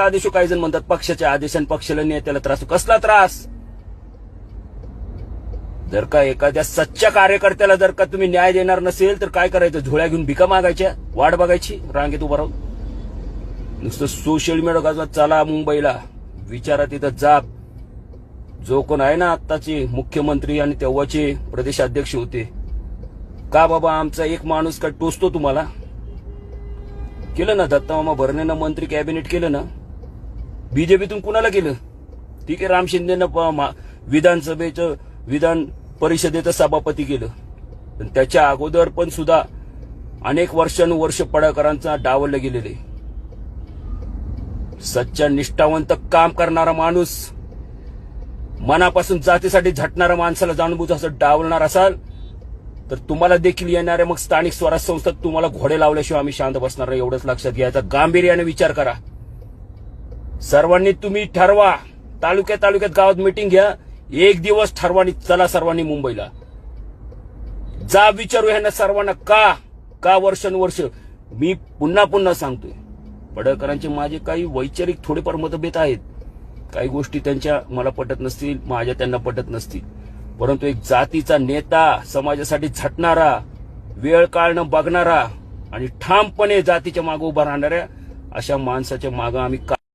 पक्षाचा आदेश काही जण म्हणतात पक्षाच्या आदेशाने पक्षाला नेत्याला त्रास. कसला त्रास? जर का एखाद्या सच्च्या कार्यकर्त्याला जर का तुम्ही न्याय देणार नसेल तर काय करायचं? झोळ्या घेऊन भिका मागायच्या? वाट बघायची? रांगेत उभा राहून. नुसतं सोशल मीडिया गाजवा चला मुंबईला. विचारा तिथं जाप. जो कोण आहे ना आत्ताचे मुख्यमंत्री आणि तेव्हाचे प्रदेशाध्यक्ष होते. का बाबा आमचा एक माणूस का टोचतो तुम्हाला? केलं ना दत्तामामा भरणेनं मंत्री कॅबिनेट केलं ना? बीजेपीतून कुणाला केलं? ठीक आहे राम शिंदेनं प- मा- विधानसभेचं विधान परिषदेचं सभापती केलं. पण त्याच्या अगोदर पण सुद्धा अनेक वर्षानुवर्ष पडळकरांचा डावललं गेलेले सच्चा निष्ठावंत काम करणारा माणूस मनापासून जातीसाठी झटणारा माणसाला जाणबुज असं डावलणार असाल तर तुम्हाला देखील येणाऱ्या मग स्थानिक स्वराज्य संस्थेत तुम्हाला घोडे लावल्याशिवाय आम्ही शांत बसणार एवढंच लक्षात घ्यायचा. गांभीर्याने विचार करा. सर्वांनी तुम्ही ठरवा. तालुक्यात तालुक्यात गावात मिटिंग घ्या. एक दिवस ठरवानी चला सर्वांनी मुंबईला. जा विचारू ह्यांना सर्वांना का का वर्षानुवर्ष? मी पुन्हा पुन्हा सांगतोय. पडळकरांचे माझे काही वैचारिक थोडेफार मतभेद आहेत. काही गोष्टी त्यांच्या मला पटत नसतील माझ्या त्यांना पटत नसतील. परंतु एक जातीचा नेता समाजासाठी झटणारा वेळ काळ न बघणारा आणि ठामपणे जातीच्या मागे उभा राहणाऱ्या अशा माणसाच्या मागं आम्ही का